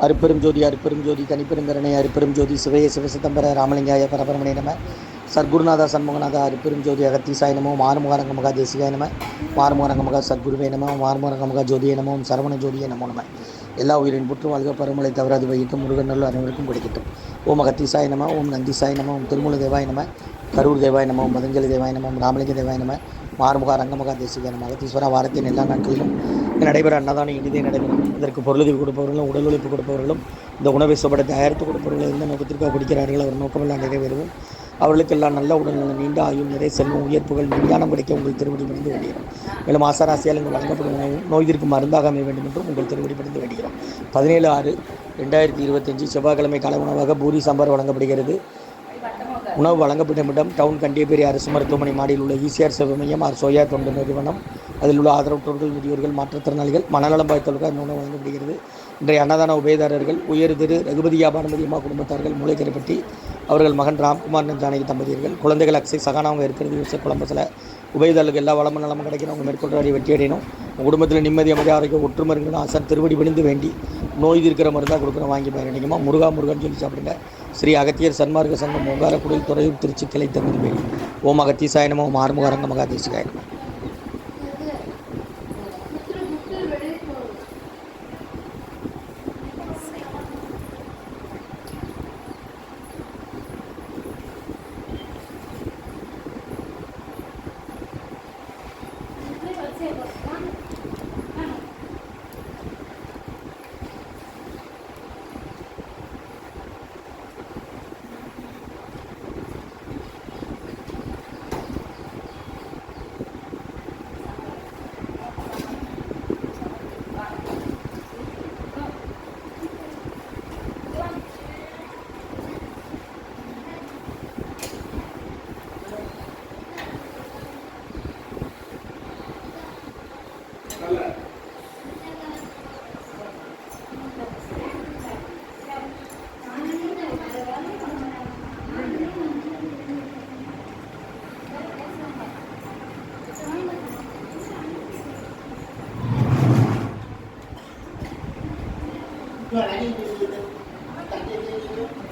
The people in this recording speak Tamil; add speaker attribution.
Speaker 1: அருப்பெரும் ஜோதி அருப்பெரும் ஜோதி தனிப்பெருங்கரணை அருப்பெரும் ஜோதி சிவய சிவசிதம்பர ராமலிங்காய பரபரமணி நம. சர்க்குருநாதா சண்முகநாதா அருப்பெரும் ஜோதி அகத்தீசாய நமோ. மாறுமுகரங்க மகா தேசிகாய நம. மாறுமுகரங்க மகா சத்குருவே நம. மாறுமுகரங்க மகா ஜோதிய நமோ. சரவண ஜோதிய நமோ நம. எல்லா உயிரின் புற்று வாழ்க பருமலை தவறாது வைக்கும் முருகன் நல்ல அனைவருக்கும் கிடைக்கட்டும். ஓம் அகத்தீசாய நம. ஓம் நந்திசாய நம. ஓம் திருமூல தேவாய நம. கரூர் தேவாய நம. ஓம் பதஞ்சலி தேவாய நம. ராமலிங்க தேவாய நம. மார்முக ரங்கமுக தேசிகாய மகதீஸ்வர வாரத்தின் எல்லா நாட்களிலும் நடைபெற அன்னதானம் இனிதே நடைபெறும். இதற்கு பொருளுதவி கொடுப்பவர்களும் உடல் உழைப்பு கொடுப்பவர்களும் இந்த உணவை சுபட தயாரித்து கொடுப்பவர்கள் எந்த நோக்கத்திற்காக குடிக்கிறார்கள் அவர் நோக்கமெல்லாம் நிறைவேறுவோம் அவர்களுக்கெல்லாம் நல்ல உடல்நலம் நீண்ட ஆயுள் நிறை செல்வம் உயர்ப்புகள் விஞ்ஞானம் கிடைக்க உங்கள் திருவடி பணிந்து வேண்டுகிறோம் மேலும் ஆசாராசியால் இங்கு வழங்கப்படும் நோய்திற்கு நோய் மருந்தாக அமைய வேண்டும் என்றும் உங்கள் திருவடி பணிந்து வேண்டுகிறோம் பதினேழு ஆறு ரெண்டாயிரத்தி இருபத்தஞ்சு செவ்வாய்க்கிழமை கால உணவாக பூரி சாம்பார் வழங்கப்படுகிறது. உணவு வழங்கப்படும் டவுன் கண்டியபேரி அரசு மருத்துவமனை மாடியில் உள்ள ஈசிஆர் சேவை மையம் ஆர் சோயா தொண்டு நிறுவனம். அதில் உள்ள ஆதரவற்றோர்கள் முதியோர்கள் மாற்றுத்திறனாளிகள் மனநலம் பாய்த்தவர்கள் அந்த உணவு வழங்கப்படுகிறது. இன்றைய அன்னதான உபயதாரர்கள் உயர் திரு ரகுபதி வியாபாரமதி அம்மா குடும்பத்தார்கள் மூளைக்கரைப்பட்டி அவர்கள் மகன் ராம்குமார் ஜானகி தம்பதியர்கள். குழந்தைகள் அக்ஸை சகானவங்க இருக்கிறது யூசப் குழம்பத்தில் உபயதாரர்களுக்கு எல்லா வளமும் நலமும் கிடைக்கிறவங்க மேற்கொண்டு வரை வெற்றி அடையணும். உங்கள் குடும்பத்தில் நிம்மதி அமைதி ஆரோக்கியம் ஒற்றுமை இருக்கணும் ஆசான் திருவடி விழுந்து வேண்டி நோய் இருக்கிற மருந்தாக கொடுக்குறோம் வாங்கி பயணிக்குமா முருகா முருகன் சொல்லி சாப்பிடுங்க. ஸ்ரீ அகத்தியர் சன்மார்க்க சங்கம் ஓங்காரக்குடியில் துறையூர் திருச்சி கிளை தகுதி ஓம் அகத்தீசாயனமோ ஓம் ஆறுமுகரங்க மகாதேசிகாயனமோ
Speaker 2: 过来，你 lại đi đi.